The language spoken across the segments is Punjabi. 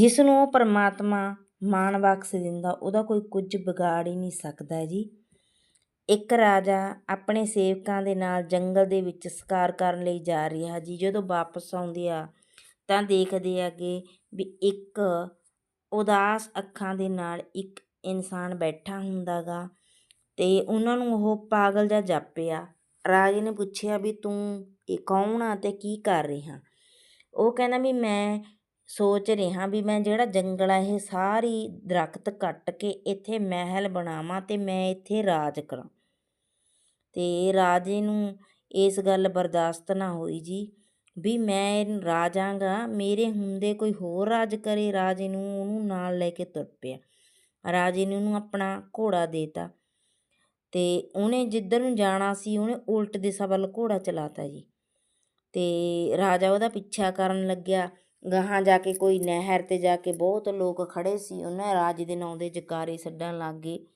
ਜਿਸ ਨੂੰ ਉਹ ਪਰਮਾਤਮਾ ਮਾਣ ਬਖਸ਼ ਦਿੰਦਾ, ਉਹਦਾ ਕੋਈ ਕੁਝ ਵਿਗਾੜ ਹੀ ਨਹੀਂ ਸਕਦਾ ਜੀ। ਇੱਕ ਰਾਜਾ ਆਪਣੇ ਸੇਵਕਾਂ ਦੇ ਨਾਲ ਜੰਗਲ ਦੇ ਵਿੱਚ ਸ਼ਿਕਾਰ ਕਰਨ ਲਈ ਜਾ ਰਿਹਾ ਜੀ। ਜਦੋਂ ਵਾਪਸ ਆਉਂਦੇ ਆ, ਤਾਂ ਦੇਖਦੇ ਆ ਕਿ ਵੀ ਇੱਕ ਉਦਾਸ ਅੱਖਾਂ ਦੇ ਨਾਲ ਇੱਕ ਇਨਸਾਨ ਬੈਠਾ ਹੁੰਦਾ ਗਾ ਤੇ ਉਹਨਾਂ ਨੂੰ ਉਹ ਪਾਗਲ ਜਿਹਾ ਜਾਪਿਆ। ਰਾਜੇ ਨੇ ਪੁੱਛਿਆ ਵੀ ਤੂੰ ਇਹ ਕੌਣ ਆ ਤੇ ਕੀ ਕਰ ਰਿਹਾ? ਉਹ ਕਹਿੰਦਾ ਵੀ ਮੈਂ ਸੋਚ ਰਿਹਾ ਵੀ ਮੈਂ ਜਿਹੜਾ ਜੰਗਲ ਆ, ਇਹ ਸਾਰੀ ਦਰਖਤ ਕੱਟ ਕੇ ਇੱਥੇ ਮਹਿਲ ਬਣਾਵਾਂ ਅਤੇ ਮੈਂ ਇੱਥੇ ਰਾਜ ਕਰਾਂ। ਅਤੇ ਰਾਜੇ ਨੂੰ ਇਸ ਗੱਲ ਬਰਦਾਸ਼ਤ ਨਾ ਹੋਈ ਜੀ ਵੀ ਮੈਂ ਰਾਜਾਂਗਾ, ਮੇਰੇ ਹੁੰਦੇ ਕੋਈ ਹੋਰ ਰਾਜ ਕਰੇ। ਰਾਜੇ ਨੂੰ ਉਹਨੂੰ ਨਾਲ ਲੈ ਕੇ ਤੁਰ ਪਿਆ। ਰਾਜੇ ਨੇ ਉਹਨੂੰ ਆਪਣਾ ਘੋੜਾ ਦੇਤਾ ਤੇ ਉਹਨੇ ਜਿੱਧਰ ਨੂੰ ਜਾਣਾ ਸੀ, ਉਹਨੇ ਉਲਟ ਦਿਸ਼ਾ ਵੱਲ ਘੋੜਾ ਚਲਾਤਾ ਜੀ। ਤੇ ਰਾਜਾ ਉਹਦਾ ਪਿੱਛਾ ਕਰਨ ਲੱਗਿਆ। ਗਾਹਾਂ ਜਾ ਕੇ ਕੋਈ ਨਹਿਰ ਤੇ ਜਾ ਕੇ ਬਹੁਤ ਲੋਕ ਖੜੇ ਸੀ। ਉਹਨਾਂ ਰਾਜੇ ਦੇ ਨਾਂ ਦੇ ਜਕਾਰੇ ਛੱਡਣ ਲੱਗ ਗਏ।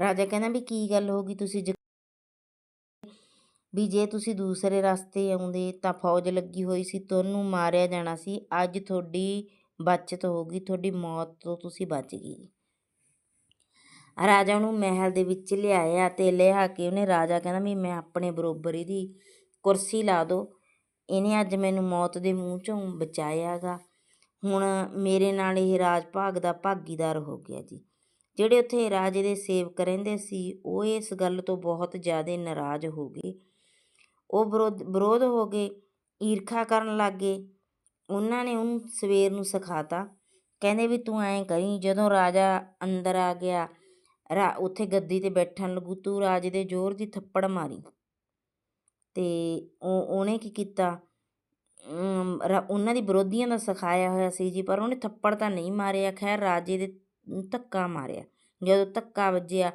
ਰਾਜਾ ਕਹਿੰਦਾ ਵੀ ਕੀ ਗੱਲ ਹੋ ਗਈ? ਤੁਸੀਂ ਜ- ਵੀ ਜੇ ਤੁਸੀਂ ਦੂਸਰੇ ਰਸਤੇ ਆਉਂਦੇ ਤਾਂ ਫੌਜ ਲੱਗੀ ਹੋਈ ਸੀ, ਤੁਹਾਨੂੰ ਮਾਰਿਆ ਜਾਣਾ ਸੀ। ਅੱਜ ਤੁਹਾਡੀ ਬਚਤ ਹੋ ਗਈ, ਤੁਹਾਡੀ ਮੌਤ ਤੋਂ ਤੁਸੀਂ ਬਚ ਗਏ। ਰਾਜਾ ਨੂੰ ਮਹਿਲ ਦੇ ਵਿੱਚ ਲਿਆਇਆ ਤੇ ਲਿਆ ਕੇ ਉਹਨੇ ਰਾਜਾ ਕਹਿੰਦਾ ਵੀ ਮੈਂ ਆਪਣੇ ਬਰੋਬਰ ਇਹਦੀ ਕੁਰਸੀ ਲਾ ਦੋ ਇਹਨੇ ਅੱਜ ਮੈਨੂੰ ਮੌਤ ਦੇ ਮੂੰਹ ਚੋਂ ਬਚਾਇਆ ਗਾ ਹੁਣ ਮੇਰੇ ਨਾਲ ਇਹ ਰਾਜ ਭਾਗ ਦਾ ਭਾਗੀਦਾਰ ਹੋ ਗਿਆ ਜੀ। ਜਿਹੜੇ ਉੱਥੇ ਰਾਜੇ ਦੇ ਸੇਵਕ ਰਹਿੰਦੇ ਸੀ, ਉਹ ਇਸ ਗੱਲ ਤੋਂ ਬਹੁਤ ਜ਼ਿਆਦਾ ਨਾਰਾਜ਼ ਹੋ ਗਏ। ਉਹ ਵਿਰੋਧ ਵਿਰੋਧ ਹੋ ਗਏ ਈਰਖਾ ਕਰਨ ਲੱਗ ਗਏ। ਉਹਨਾਂ ਨੇ ਉਹਨੂੰ ਸਵੇਰ ਨੂੰ ਸਿਖਾਤਾ। ਕਹਿੰਦੇ ਵੀ ਤੂੰ ਐਂ ਕਰੀ, ਜਦੋਂ ਰਾਜਾ ਅੰਦਰ ਆ ਗਿਆ, ਰਾ, ਉੱਥੇ ਗੱਦੀ ਤੇ ਬੈਠਣ ਲੱਗੂ, ਤੂੰ ਰਾਜੇ ਦੇ ਜ਼ੋਰ ਦੀ ਥੱਪੜ ਮਾਰੀ। ਤੇ ਉਹ ਉਹਨੇ ਕੀ ਕੀਤਾ? ਅਮ, ਉਹਨਾਂ ਦੀ ਵਿਰੋਧੀਆਂ ਦਾ ਸਿਖਾਇਆ ਹੋਇਆ ਸੀ ਜੀ ਪਰ ਉਹਨੇ ਥੱਪੜ ਤਾਂ ਨਹੀਂ ਮਾਰਿਆ ਖੈਰ ਰਾਜੇ ਦੇ ਧੱਕਾ ਮਾਰਿਆ। ਜਦੋਂ ਧੱਕਾ ਵੱਜਿਆ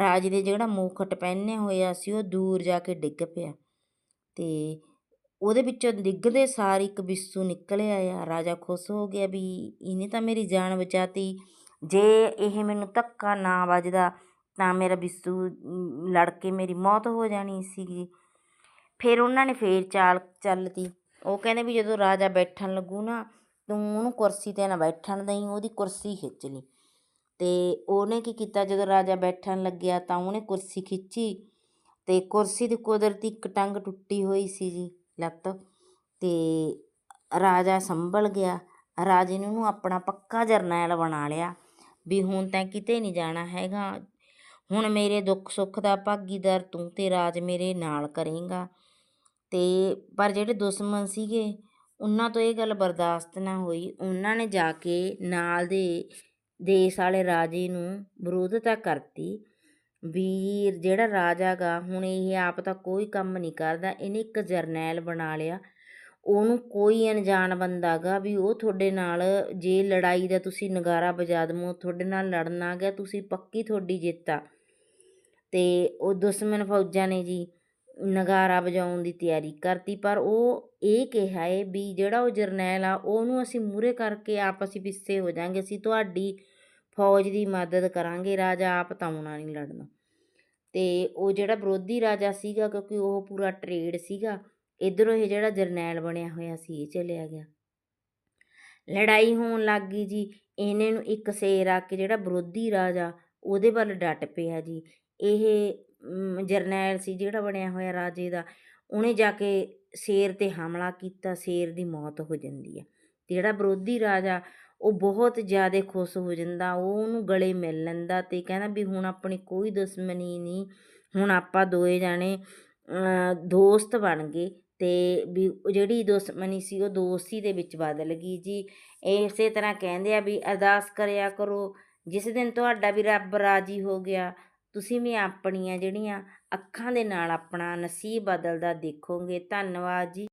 ਰਾਜੇ ਦੇ ਜਿਹੜਾ ਮੁਖਟ ਪਹਿਨਿਆ ਹੋਇਆ ਸੀ ਉਹ ਦੂਰ ਜਾ ਕੇ ਡਿੱਗ ਪਿਆ। ਅਤੇ ਉਹਦੇ ਵਿੱਚੋਂ ਡਿੱਗਦੇ ਸਾਰ ਇੱਕ ਬਿੱਸੂ ਨਿਕਲਿਆ ਆ। ਰਾਜਾ ਖੁਸ਼ ਹੋ ਗਿਆ ਵੀ ਇਹਨੇ ਤਾਂ ਮੇਰੀ ਜਾਨ ਬਚਾਤੀ। ਜੇ ਇਹ ਮੈਨੂੰ ਧੱਕਾ ਨਾ ਵੱਜਦਾ ਤਾਂ ਮੇਰਾ ਬਿੱਸੂ ਲੜ ਕੇ ਮੇਰੀ ਮੌਤ ਹੋ ਜਾਣੀ ਸੀਗੀ। ਫਿਰ ਉਹਨਾਂ ਨੇ ਫੇਰ ਚਾਲ ਚੱਲਤੀ ਉਹ ਕਹਿੰਦੇ ਵੀ ਜਦੋਂ ਰਾਜਾ ਬੈਠਣ ਲੱਗੂ ਨਾ, ਤੂੰ ਉਹਨੂੰ ਕੁਰਸੀ ਤੇ ਨਾ ਬੈਠਣ ਦੇਈਂ, ਉਹਦੀ ਕੁਰਸੀ ਖਿੱਚ ਲਈ। ਅਤੇ ਉਹਨੇ ਕੀ ਕੀਤਾ, ਜਦੋਂ ਰਾਜਾ ਬੈਠਣ ਲੱਗਿਆ ਤਾਂ ਉਹਨੇ ਕੁਰਸੀ ਖਿੱਚੀ ਅਤੇ ਕੁਰਸੀ ਦੀ ਕੁਦਰਤੀ ਇੱਕ ਟੰਗ ਟੁੱਟੀ ਹੋਈ ਸੀ ਜੀ ਲੱਤ ਅਤੇ ਰਾਜਾ ਸੰਭਲ ਗਿਆ। ਰਾਜੇ ਨੇ ਉਹਨੂੰ ਆਪਣਾ ਪੱਕਾ ਜਰਨੈਲ ਬਣਾ ਲਿਆ ਵੀ ਹੁਣ ਤਾਂ ਕਿਤੇ ਨਹੀਂ ਜਾਣਾ ਹੈਗਾ। ਹੁਣ ਮੇਰੇ ਦੁੱਖ ਸੁੱਖ ਦਾ ਭਾਗੀਦਾਰ ਤੂੰ ਤੇ ਰਾਜ ਮੇਰੇ ਨਾਲ ਕਰੇਂਗਾ। ਅਤੇ ਪਰ ਜਿਹੜੇ ਦੁਸ਼ਮਣ ਸੀਗੇ, ਉਹਨਾਂ ਤੋਂ ਇਹ ਗੱਲ ਬਰਦਾਸ਼ਤ ਨਾ ਹੋਈ। ਉਹਨਾਂ ਨੇ ਜਾ ਕੇ ਨਾਲ ਦੇ ਦੇਸ਼ ਵਾਲੇ ਰਾਜੇ ਨੂੰ ਵਿਰੋਧਤਾ ਕਰਤੀ। ਵੀ ਜਿਹੜਾ ਰਾਜਾ ਗਾ, ਹੁਣ ਇਹ ਆਪ ਤਾਂ ਕੋਈ ਕੰਮ ਨਹੀਂ ਕਰਦਾ, ਇਹਨੇ ਇੱਕ ਜਰਨੈਲ ਬਣਾ ਲਿਆ। ਉਹਨੂੰ ਕੋਈ ਅਣਜਾਣ ਬੰਦਾ ਗਾ ਵੀ ਉਹ ਤੁਹਾਡੇ ਨਾਲ, ਜੇ ਲੜਾਈ ਦਾ ਤੁਸੀਂ ਨਗਾਰਾ ਵਜਾ ਦਮੋ ਤੁਹਾਡੇ ਨਾਲ ਲੜਨਾ ਗਿਆ ਤੁਸੀਂ ਪੱਕੀ ਤੁਹਾਡੀ ਜਿੱਤ ਆ। ਅਤੇ ਉਹ ਦੁਸ਼ਮਣ ਫੌਜਾਂ ਨੇ ਜੀ ਨਗਾਰਾ ਵਜਾਉਣ ਦੀ ਤਿਆਰੀ ਕਰਤੀ, ਪਰ ਉਹ ਇਹ ਕਿਹਾ ਹੈ ਵੀ ਜਿਹੜਾ ਉਹ ਜਰਨੈਲ ਆ, ਉਹਨੂੰ ਅਸੀਂ ਮੂਹਰੇ ਕਰਕੇ ਆਪ ਅਸੀਂ ਪਿੱਛੇ ਹੋ ਜਾਾਂਗੇ, ਅਸੀਂ ਤੁਹਾਡੀ ਫੌਜ ਦੀ ਮਦਦ ਕਰਾਂਗੇ, ਰਾਜਾ ਆਪ ਤਾਂ ਆਉਣਾ ਨਹੀਂ ਲੜਨਾ। ਤੇ ਉਹ ਜਿਹੜਾ ਵਿਰੋਧੀ ਰਾਜਾ ਸੀਗਾ, ਕਿਉਂਕਿ ਉਹ ਪੂਰਾ ਟਰੇਡ ਸੀਗਾ, ਇਧਰੋਂ ਇਹ ਜਿਹੜਾ ਜਰਨੈਲ ਬਣਿਆ ਹੋਇਆ ਸੀ, ਇਹ ਚਲਿਆ ਗਿਆ। ਲੜਾਈ ਹੋਣ ਲੱਗ ਗਈ ਜੀ, ਇਹਨੇ ਨੂੰ ਇੱਕ ਸ਼ੇਰ ਆ ਕੇ ਜਿਹੜਾ ਵਿਰੋਧੀ ਰਾਜਾ, ਉਹਦੇ ਵੱਲ ਡਟ ਪਿਆ ਜੀ। ਇਹ ਜਰਨੈਲ ਸੀ ਜਿਹੜਾ ਬਣਿਆ ਹੋਇਆ ਰਾਜੇ ਦਾ, ਉਹਨੇ ਜਾ ਕੇ ਸ਼ੇਰ ਤੇ ਹਮਲਾ ਕੀਤਾ, ਸ਼ੇਰ ਦੀ ਮੌਤ ਹੋ ਜਾਂਦੀ ਹੈ। ਤੇ ਜਿਹੜਾ ਵਿਰੋਧੀ ਰਾਜਾ, ਉਹ ਬਹੁਤ ਜ਼ਿਆਦਾ ਖੁਸ਼ ਹੋ ਜਾਂਦਾ, ਉਹ ਉਹਨੂੰ ਗਲੇ ਮਿਲ ਲੈਂਦਾ ਤੇ ਕਹਿੰਦਾ ਵੀ ਹੁਣ ਆਪਣੀ ਕੋਈ ਦੁਸ਼ਮਣੀ ਨਹੀਂ, ਹੁਣ ਆਪਾਂ ਦੋਏ ਜਾਣੇ ਦੋਸਤ ਬਣ ਗਏ ਤੇ ਵੀ ਜਿਹੜੀ ਦੁਸ਼ਮਣੀ ਸੀ, ਉਹ ਦੋਸਤੀ ਦੇ ਵਿੱਚ ਬਦਲ ਗਈ ਜੀ। ਇਸੇ ਤਰ੍ਹਾਂ ਕਹਿੰਦੇ ਆ ਵੀ ਅਰਦਾਸ ਕਰਿਆ ਕਰੋ, ਜਿਸ ਦਿਨ ਤੁਹਾਡਾ ਵੀ ਰੱਬ ਰਾਜੀ ਹੋ ਗਿਆ ਤੁਸੀਂ ਵੀ ਆਪਣੀਆਂ ਜਿਹੜੀਆਂ ਅੱਖਾਂ ਦੇ ਨਾਲ ਆਪਣਾ ਨਸੀਬ ਬਦਲਦਾ ਦੇਖੋਗੇ। ਧੰਨਵਾਦ ਜੀ।